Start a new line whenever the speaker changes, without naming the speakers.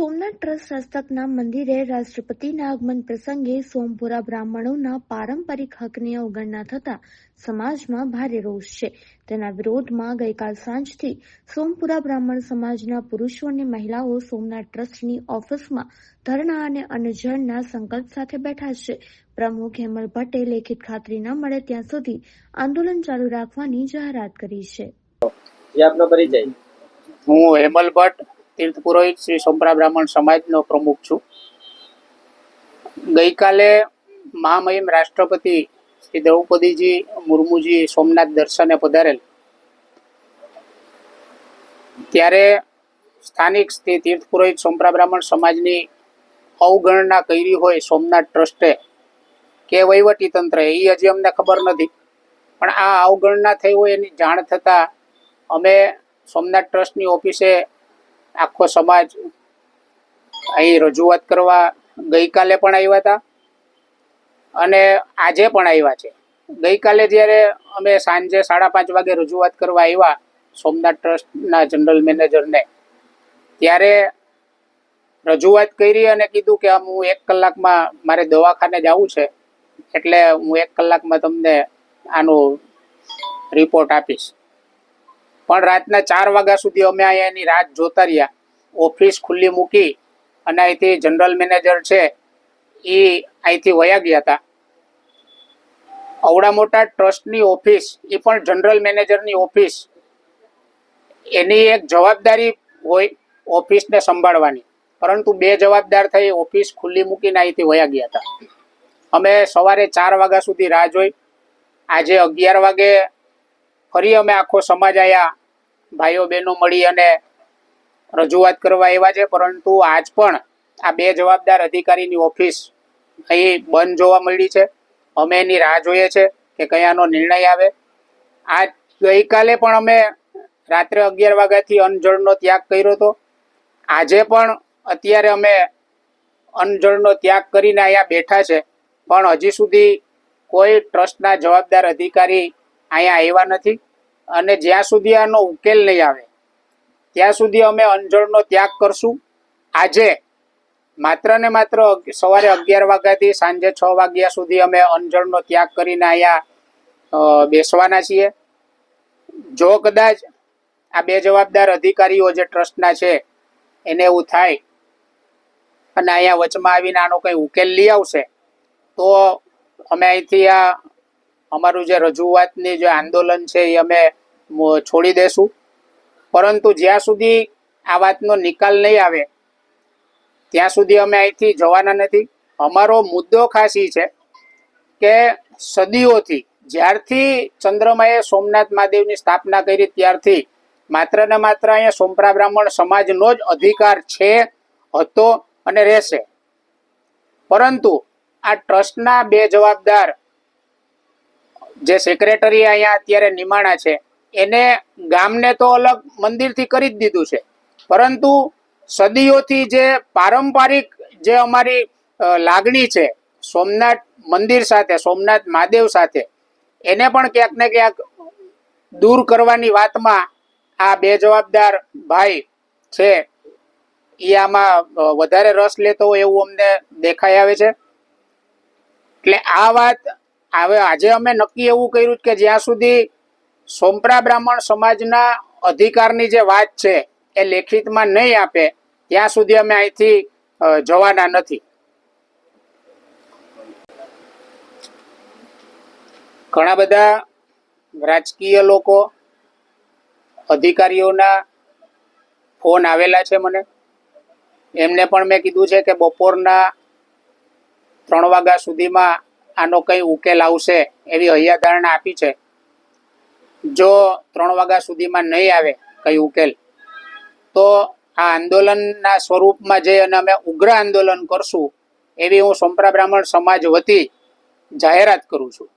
Somnath trust હસ્તકના મંદિરે રાષ્ટ્રપતિના આગમન પ્રસંગે સોમપુરા બ્રાહ્મણોના પારંપરિક હકની અવગણના થતા સમાજમાં ભારે રોષ છે. તેના વિરોધમાં ગઈકાલ સાંજથી સોમપુરા બ્રાહ્મણ સમાજના પુરુષો અને મહિલાઓ સોમનાથ ટ્રસ્ટની ઓફિસમાં ધરણા અને અનજળના સંકલ્પ સાથે બેઠા છે. પ્રમુખ હેમલ ભટ્ટે લેખિત ખાતરી ન મળે ત્યાં સુધી આંદોલન ચાલુ રાખવાની જાહેરાત કરી છે.
હું હેમલ ભટ્ટ તીર્થ પુરોહિત શ્રી સોમરા બ્રાહ્મણ સમાજનો પ્રમુખ છું. ગઈકાલે મહામહિમ રાષ્ટ્રપતિ શ્રી દ્રૌપદીજી મુર્મુજી સોમનાથ દર્શને પધારેલ. ત્યારે સ્થાનિક તીર્થ પુરોહિત સોમરા બ્રાહ્મણ સમાજની અવગણના કરી હોય સોમનાથ ટ્રસ્ટે કે વહીવટી તંત્રએ એ હજી અમને ખબર નથી. પણ આ અવગણના થઈ હોય એની જાણ થતાં અમે સોમનાથ ટ્રસ્ટની ઓફિસે આખો સમાજ અહીં રજૂઆત કરવા ગઈકાલે પણ આવ્યા હતા. અને આજે પણ આવ્યા છે. ગઈકાલે જ્યારે અમે સાંજે સાડા પાંચ વાગે રજૂઆત કરવા આવ્યા સોમનાથ ટ્રસ્ટના જનરલ મેનેજરને, ત્યારે રજૂઆત કરી અને કીધું કે આમ હું એક કલાકમાં મારે દવાખાને જવું છે, એટલે હું એક કલાકમાં તમને આનો રિપોર્ટ આપીશ. પણ રાતના ચાર વાગ્યા સુધી અમે અહીંયા એની રાત જોતા રહ્યા. ઓફિસ ખુલ્લી મૂકી અને અહીંથી જનરલ મેનેજર છે એ અહીંથી વયા ગયા હતા. અવડા મોટા ટ્રસ્ટની ઓફિસ, એ પણ જનરલ મેનેજરની ઓફિસ. એની એક જવાબદારી હોય ઓફિસને સંભાળવાની. પરંતુ બે જવાબદાર થઈ ઓફિસ ખુલ્લી મૂકીને અહીંથી વયા ગયા હતા. અમે સવારે ચાર વાગ્યા સુધી રાહ જોઈ. આજે અગિયાર વાગે ફરી અમે આખો સમાજ અહીંયા ભાઈઓ બહેનો મળી અને રજૂઆત કરવા આવ્યા છે, પરંતુ આજ પણ આ બે જવાબદાર અધિકારીની ઓફિસ અહીં બંધ જોવા મળી છે. અમે એની રાહ જોઈએ છે કે કયાનો નિર્ણય આવે. આ ગઈકાલે પણ અમે રાત્રે અગિયાર વાગ્યાથી અનજળનો ત્યાગ કર્યો હતો. આજે પણ અત્યારે અમે અનજળનો ત્યાગ કરીને અહીંયા બેઠા છે. પણ હજી સુધી કોઈ ટ્રસ્ટના જવાબદાર અધિકારી અહીંયા આવ્યા નથી. અને જ્યાં સુધી આનો ઉકેલ નહીં આવે, ત્યાં સુધી અમે અંજળનો ત્યાગ કરશું. આજે માત્ર ને માત્ર સવારે અગિયાર વાગ્યાથી સાંજે છ વાગ્યા સુધી અમે અંજળનો ત્યાગ કરીને અહીંયા બેસવાના છીએ. જો કદાચ આ બે જવાબદાર અધિકારીઓ જે ટ્રસ્ટના છે, એને એવું થાય અને અહીંયા વચમાં આવીને આનો કંઈ ઉકેલ લઈ આવશે, તો અમે અહીંથી આ અમારું જે રજૂઆતની જે આંદોલન છે એ અમે છોડી દેશું. પરંતુ જ્યાં સુધી આ વાતનો નિકાલ નહીં આવે, ત્યાં સુધી અમે અહીંથી જવાના નથી. અમારો મુદ્દો ખાસ એ છે કે સદીઓથી, જ્યારથી ચંદ્રમાએ સોમનાથ મહાદેવની સ્થાપના કરી ત્યારથી માત્ર ને માત્ર અહીંયા સોમપરા બ્રાહ્મણ સમાજનો જ અધિકાર છે, હતો અને રહેશે. પરંતુ આ ટ્રસ્ટના બે જવાબદાર જે સેક્રેટરી અહીંયા અત્યારે નિમાણા છે, એને ગામને તો અલગ મંદિરથી કરી જ દીધું છે. પરંતુ સદીઓથી જે પારંપરિક જે અમારી લાગણી છે, સોમનાથ મંદિર સાથે, સોમનાથ મહાદેવ સાથે, એને પણ ક્યાંક ને ક્યાંક દૂર કરવાની વાતમાં આ બે જવાબદાર ભાઈ છે, એ આમાં વધારે રસ લેતો હોય એવું અમને દેખાઈ આવે છે. એટલે આ વાત હવે આજે અમે નક્કી એવું કર્યું કે જ્યાં સુધી સોમપરા બ્રાહ્મણ સમાજના અધિકારની જે વાત છે એ લેખિતમાં નહીં આપે, ત્યાં સુધી અમે અહીંથી જવાના નથી. ઘણા બધા રાજકીય લોકો, અધિકારીઓના ફોન આવેલા છે મને. એમને પણ મેં કીધું છે કે બપોરના ત્રણ વાગ્યા સુધીમાં આનો કંઈ ઉકેલ આવશે એવી હૈયાધારણા આપી છે. જો ત્રણ વાગ્યા સુધીમાં નહીં આવે કઈ ઉકેલ, તો આ આંદોલનના સ્વરૂપમાં જઈ અને અમે ઉગ્ર આંદોલન કરશું એવી હું સંપ્રા બ્રાહ્મણ સમાજ વતી જાહેરાત કરું છું.